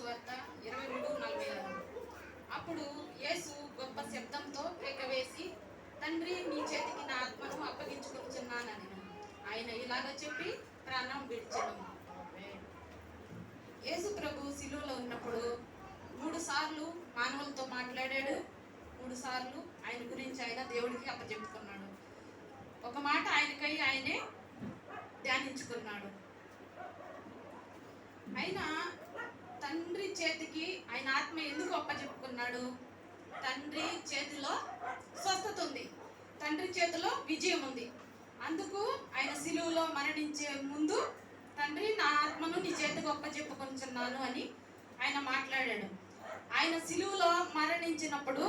సువార్త ఇరవై మూడు నలభై ఆరు. అప్పుడు యేసు గొప్ప శబ్దంతో వేసి తండ్రి నీ చేతికి నా ఆత్మను అప్పగించుకుంటున్నానని ఆయన ఇలాగ చెప్పి ప్రాణం విడిచడం యేసు ప్రభు శిలువలో ఉన్నప్పుడు మూడు సార్లు మానవులతో మాట్లాడాడు. మూడు సార్లు ఆయన గురించి ఆయన దేవుడికి అప్పచెప్పుకున్నాడు. ఒక మాట ఆయనకై ఆయనే ధ్యానించుకున్నాడు. అయినా తండ్రి చేతికి ఆయన ఆత్మ ఎందుకు అప్పచెప్పుకున్నాడు? తండ్రి చేతిలో స్వస్థత ఉంది. తండ్రి చేతిలో విజయం ఉంది. అందుకు ఆయన సిలువలో మరణించే ముందు తండ్రి నా ఆత్మను నీ చేతికి ఒప్పచెప్పుకొంచున్నాను అని ఆయన మాట్లాడాడు. ఆయన సిలువలో మరణించినప్పుడు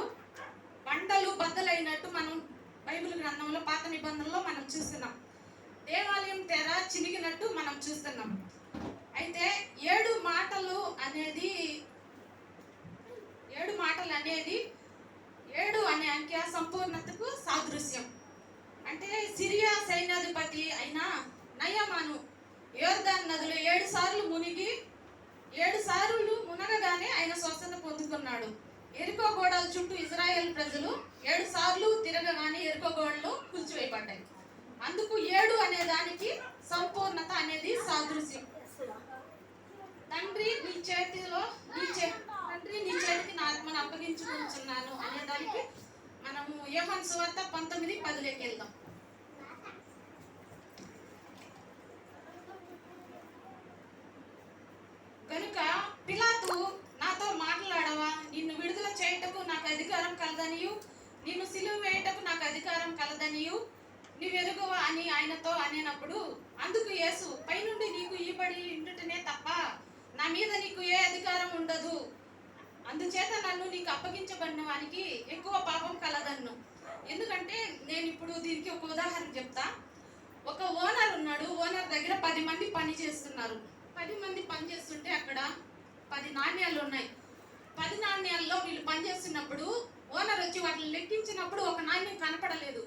బండలు బద్దలైనట్టు మనం బైబిల్ గ్రంథంలో పాత నిబంధనలో మనం చూస్తున్నాం. దేవాలయం తెర చినిగినట్టు మనం చూస్తున్నాం. అయితే ఏడు మాటలు అనేది ఏడు మాటలు అనేది ఏడు అనే అంకె సంపూర్ణతకు సాదృశ్యం. అంటే సిరియా సైన్యాధిపతి అయిన నయమాను యోర్దాన్ నదిలో ఏడు సార్లు మునిగి ఏడు సార్లు మునగగానే ఆయన స్వస్థత పొందుకున్నాడు. ఎరుకో గోడల చుట్టూ ఇజ్రాయెల్ ప్రజలు ఏడు సార్లు తిరగగానే ఎరుకో గోడలు కూల్చివేయబడ్డాయి. అందుకు ఏడు అనే దానికి సంపూర్ణ అనేది సాదృశ్యం తండ్రి నీ చేతిలో నీ చే తండ్రి నీ చేతికి నా ఆత్మను అప్పగించుకుంటున్నాను అనేదానికి మనము యోహన్ సువార్త పంతొమ్మిది పదిలోకి వెళ్దాం. కనుక పిలాతు నాతో మాట్లాడవా? నిన్ను విడుదల చేయుటకు నాకు అధికారం కలదనియు. నిన్ను సిలువ వేయుటకు నాకు అధికారం కలదనియు. నీవెరుగవా అని ఆయనతో అనేనప్పుడు అందుకు యేసు పైనుండి నీకు ఇవ్వబడి ఉండుటనే తప్ప నా మీద నీకు ఏ అధికారం ఉండదు. అందుచేత నన్ను నీకు అప్పగించబడిన వానికి ఎక్కువ పాపం కలదన్ను ఎందుకంటే నేను ఇప్పుడు దీనికి ఒక ఉదాహరణ చెప్తా. ఒక ఓనర్ ఉన్నాడు. ఓనర్ దగ్గర పది మంది పని చేస్తున్నారు. పది మంది పని చేస్తుంటే అక్కడ పది నాణ్యాలు ఉన్నాయి. పది నాణ్యాల్లో వీళ్ళు పని చేస్తున్నప్పుడు ఓనర్ వచ్చి వాటిని లెక్కించినప్పుడు ఒక నాణ్యం కనపడలేదు.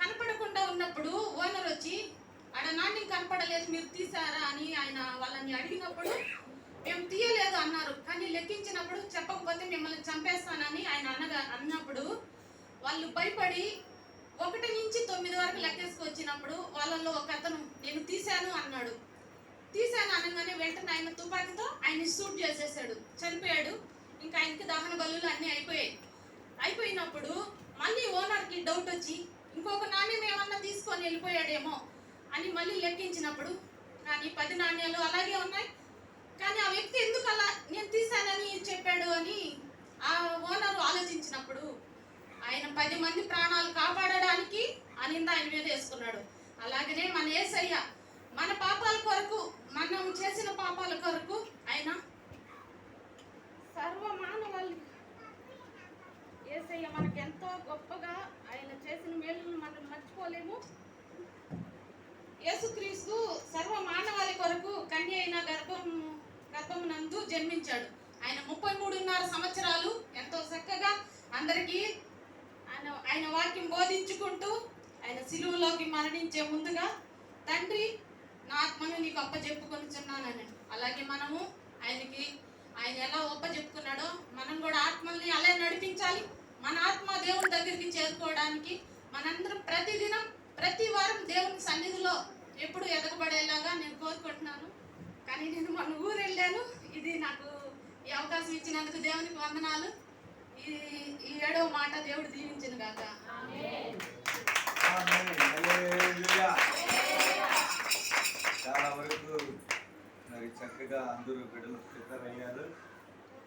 కనపడకుండా ఉన్నప్పుడు ఓనర్ వచ్చి ఆడ నాణ్యం కనపడలేదు మీరు తీసారా అని ఆయన వాళ్ళని అడిగినప్పుడు మేము తీయలేదు అన్నారు. కానీ లెక్కించినప్పుడు చెప్పకపోతే మిమ్మల్ని చంపేస్తానని ఆయన అన్నగా అన్నప్పుడు వాళ్ళు భయపడి ఒకటి నుంచి తొమ్మిది వరకు లెక్కేసుకొచ్చినప్పుడు వాళ్ళల్లో ఒక అతను నేను తీశాను అన్నాడు. తీశాను అనగానే వెంటనే ఆయన తుపాకీతో ఆయన షూట్ చేసేసాడు. చనిపోయాడు. ఇంకా ఆయనకి దహన బలులు అన్నీ అయిపోయాయి. అయిపోయినప్పుడు మళ్ళీ ఓనర్కి డౌట్ వచ్చి ఇంకొక నాణ్యం ఏమన్నా తీసుకొని వెళ్ళిపోయాడేమో అని మళ్ళీ లెక్కించినప్పుడు కానీ పది నాణ్యాలు అలాగే ఉన్నాయి కానీ ఆ వ్యక్తి ఎందుకు అలా నేను తీశానని చెప్పాడు అని ఆ ఓనర్ ఆలోచించినప్పుడు ఆయన పది మంది ప్రాణాలు కాపాడడానికి అనింద ఆయన మీద వేసుకున్నాడు. అలాగనే మన ఏసయ్య మన పాపాల కొరకు మనం చేసిన పాపాల కొరకు ఆయన సర్వ మానవాళి ఏసయ్య మనకెంతో గొప్పగా ఆయన చేసిన మేలును మనం మర్చిపోలేము. యేసుక్రీస్తు సర్వ మానవాళి కొరకు కన్య అయిన గర్భం గర్భమునందు జన్మించాడు. ఆయన ముప్పై మూడున్నర సంవత్సరాలు ఎంతో చక్కగా అందరికీ ఆయన ఆయన వాక్యం బోధించుకుంటూ ఆయన సిలువులోకి మరణించే ముందుగా తండ్రి నా ఆత్మను నీకు అప్పచెప్పుకొనిచున్నానని అలాగే మనము ఆయనకి ఆయన ఎలా ఒప్పచెప్పుకున్నాడో మనం కూడా ఆత్మల్ని అలా నడిపించాలి. మన ఆత్మ దేవుని దగ్గరికి చేరుకోవడానికి మనందరం ప్రతిదినం ప్రతి వారం దేవుని సన్నిధిలో ఎప్పుడు ఎదగబడేలాగా నేను కోరుకుంటున్నాను. కానీ నేను మన ఊరు వెళ్ళాను. ఇది నాకు ఈ అవకాశం ఇచ్చినందుకు దేవునికి వందనాలు. ఈ ఈ ఏడవ మాట దేవుడు దీవించిన గాక. చాలా వరకు మరి చక్కగా అందరూ బిడ్డలు ప్రిపేర్ అయ్యారు.